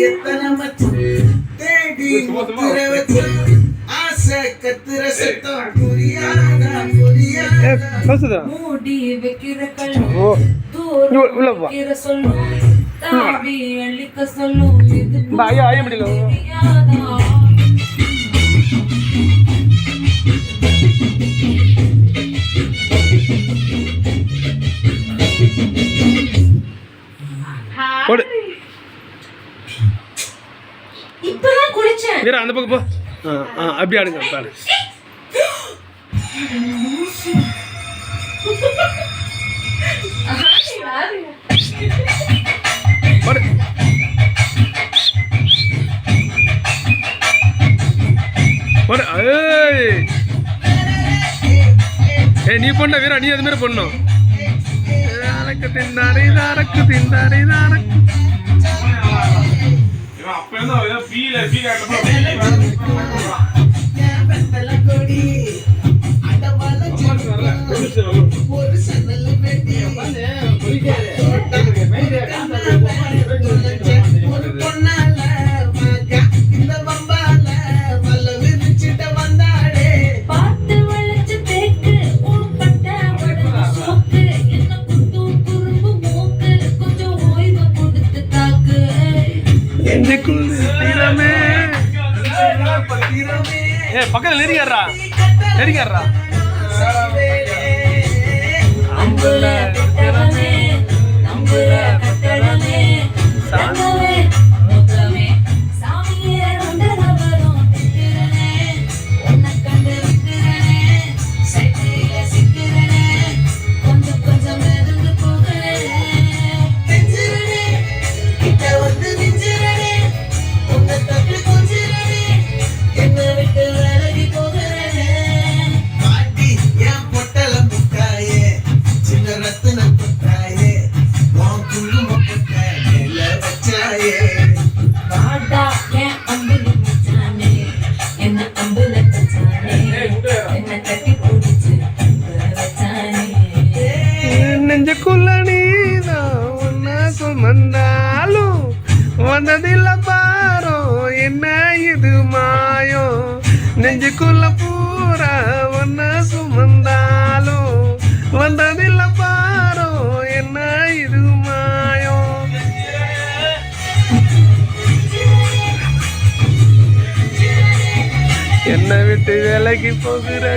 ஆத்தி எத்தனை மச்சம் தேடி முத்திர வச்சம் ஆசை கத்துற சத்தம் புரியாதா புரியாதா? மூடி வைக்கிற ஓ. கல்லும் இங்க உள்ள தூரம் வா. வைக்கிற சொல்லும் தாவி அழிக்க சொல்லும் இது இந்த ஐயா, ஐயா முடியல. தெரியாதா வீரா அந்த பக்கம் போ. ஆ அப்படி ஆடுங்க பாரு. போடு போடு ஏய். நீ பண்ண வீரா நீ அது மாதிரி பண்ணும் அரக்கு திண்டாரி அரக்கு திண்டாரி அரக்கு என் வெத்தலை ஒரு சன்னல் நெஞ்சுக்குள் தீரமே ஏ பக்கத்தில் நெருங்கிடுறா நெருங்கிடுறா அம்புல கட்டடமே அம்புல கட்டடமே நெஞ்சுக்குள்ள நீதான் ஒன்னா சுமந்தாலும் வந்ததில்ல பாரோ என்ன இது மாயம் நெஞ்சுக்குள்ள பூரா ஒன்னா சுமந்தாலும் வந்தது விட்டு விலகி போகிறே